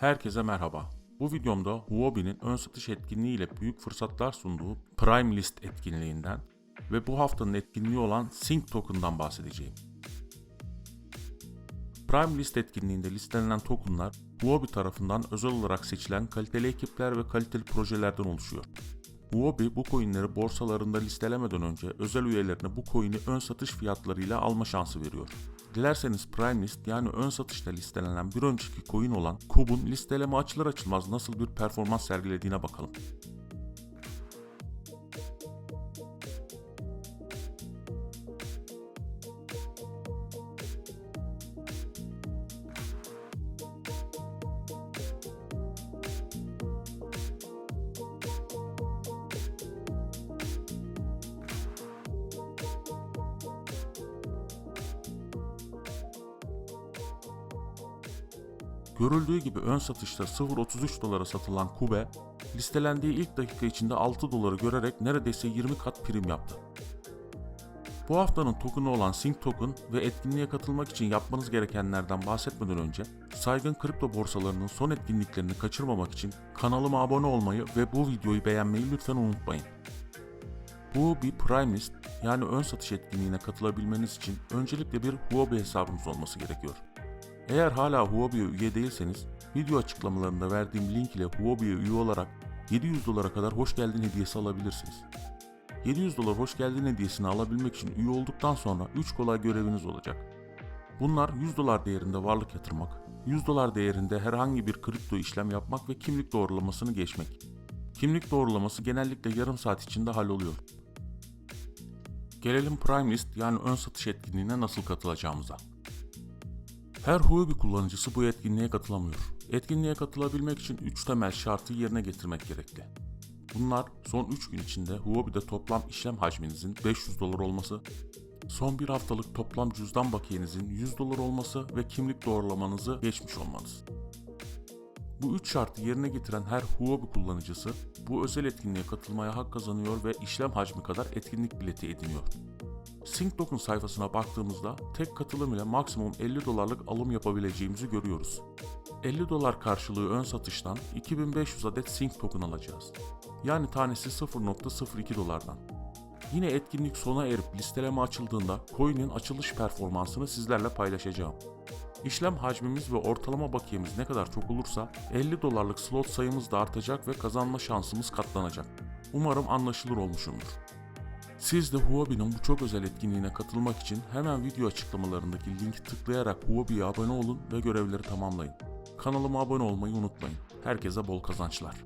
Herkese merhaba. Bu videomda Huobi'nin ön satış etkinliği ile büyük fırsatlar sunduğu Prime List etkinliğinden ve bu haftanın etkinliği olan Sync Token'dan bahsedeceğim. Prime List etkinliğinde listelenen tokenlar Huobi tarafından özel olarak seçilen kaliteli ekipler ve kaliteli projelerden oluşuyor. Huobi bu coinleri borsalarında listelemeden önce özel üyelerine bu coin'i ön satış fiyatlarıyla alma şansı veriyor. Dilerseniz Prime List yani ön satışta listelenen bir önceki coin olan Kub'un listeleme açılır açılmaz nasıl bir performans sergilediğine bakalım. Görüldüğü gibi ön satışta 0.33 dolara satılan Kube, listelendiği ilk dakika içinde 6 doları görerek neredeyse 20 kat prim yaptı. Bu haftanın token'ı olan Sync Token ve etkinliğe katılmak için yapmanız gerekenlerden bahsetmeden önce saygın kripto borsalarının son etkinliklerini kaçırmamak için kanalıma abone olmayı ve bu videoyu beğenmeyi lütfen unutmayın. Bu bir Prime List yani ön satış etkinliğine katılabilmeniz için öncelikle bir Huobi hesabınız olması gerekiyor. Eğer hala Huobi'ye üye değilseniz, video açıklamalarında verdiğim link ile Huobi'ye üye olarak 700 dolara kadar hoş geldin hediyesi alabilirsiniz. 700 dolar hoş geldin hediyesini alabilmek için üye olduktan sonra 3 kolay göreviniz olacak. Bunlar 100 dolar değerinde varlık yatırmak, 100 dolar değerinde herhangi bir kripto işlem yapmak ve kimlik doğrulamasını geçmek. Kimlik doğrulaması genellikle yarım saat içinde halloluyor. Gelelim Prime List yani ön satış etkinliğine nasıl katılacağımıza. Her Huobi kullanıcısı bu etkinliğe katılamıyor. Etkinliğe katılabilmek için 3 temel şartı yerine getirmek gerekli. Bunlar son 3 gün içinde Huobi'de toplam işlem hacminizin 500 dolar olması, son bir haftalık toplam cüzdan bakiyenizin 100 dolar olması ve kimlik doğrulamanızı geçmiş olmanız. Bu üç şartı yerine getiren her Huobi kullanıcısı bu özel etkinliğe katılmaya hak kazanıyor ve işlem hacmi kadar etkinlik bileti ediniyor. Sync Token sayfasına baktığımızda tek katılım ile maksimum 50 dolarlık alım yapabileceğimizi görüyoruz. 50 dolar karşılığı ön satıştan 2500 adet Sync Token alacağız. Yani tanesi 0.02 dolardan. Yine etkinlik sona erip listeleme açıldığında coin'in açılış performansını sizlerle paylaşacağım. İşlem hacmimiz ve ortalama bakiyemiz ne kadar çok olursa 50 dolarlık slot sayımız da artacak ve kazanma şansımız katlanacak. Umarım anlaşılır olmuşumdur. Siz de Huobi'nin bu çok özel etkinliğine katılmak için hemen video açıklamalarındaki linki tıklayarak Huobi'ye abone olun ve görevleri tamamlayın. Kanalıma abone olmayı unutmayın. Herkese bol kazançlar.